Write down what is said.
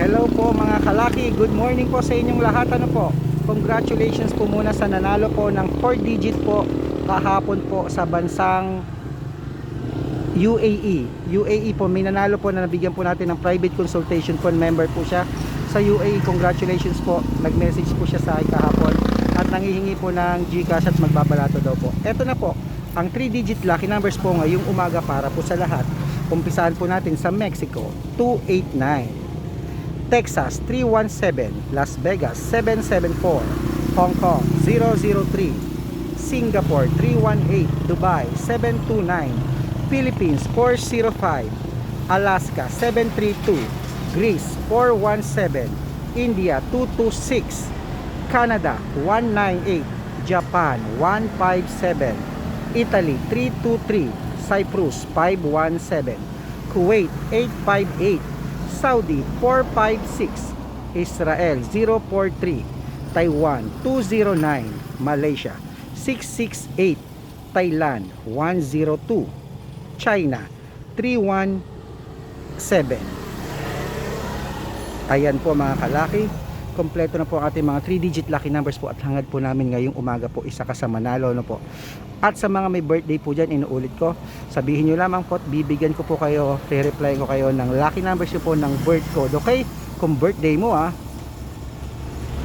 Hello po mga kalaki, good morning po sa inyong lahat. Ano po? Congratulations po muna sa nanalo po ng 4 digit po kahapon po sa bansang UAE. UAE po, may nanalo po na nabigyan po natin ng private consultation po. Member po siya sa UAE. Congratulations po. Nag-message po siya sa akin kahapon at nangihingi po ng GCash at magbabalato daw po. Eto na po, ang 3 digit lucky numbers po ngayong umaga para po sa lahat. Umpisahan po natin sa Mexico, 289. Texas 317, Las Vegas 774, Hong Kong 003, Singapore 318, Dubai 729, Philippines 405, Alaska 732, Greece 417, India 226, Canada 198, Japan 157, Italy 323, Cyprus 517, Kuwait 858, Saudi 456, Israel 043, Taiwan 209, Malaysia 668, Thailand 102, China 317. Ayan po mga kalaki, kompleto na po ang ating mga 3-digit lucky numbers po at hangad po namin ngayong umaga po isa ka sa Manalo no po. At sa mga may birthday po dyan, inuulit ko, sabihin nyo lamang po at bibigyan ko po kayo, re-reply ko kayo ng lucky numbers nyo po ng birth code. Okay? Kung birthday mo ah,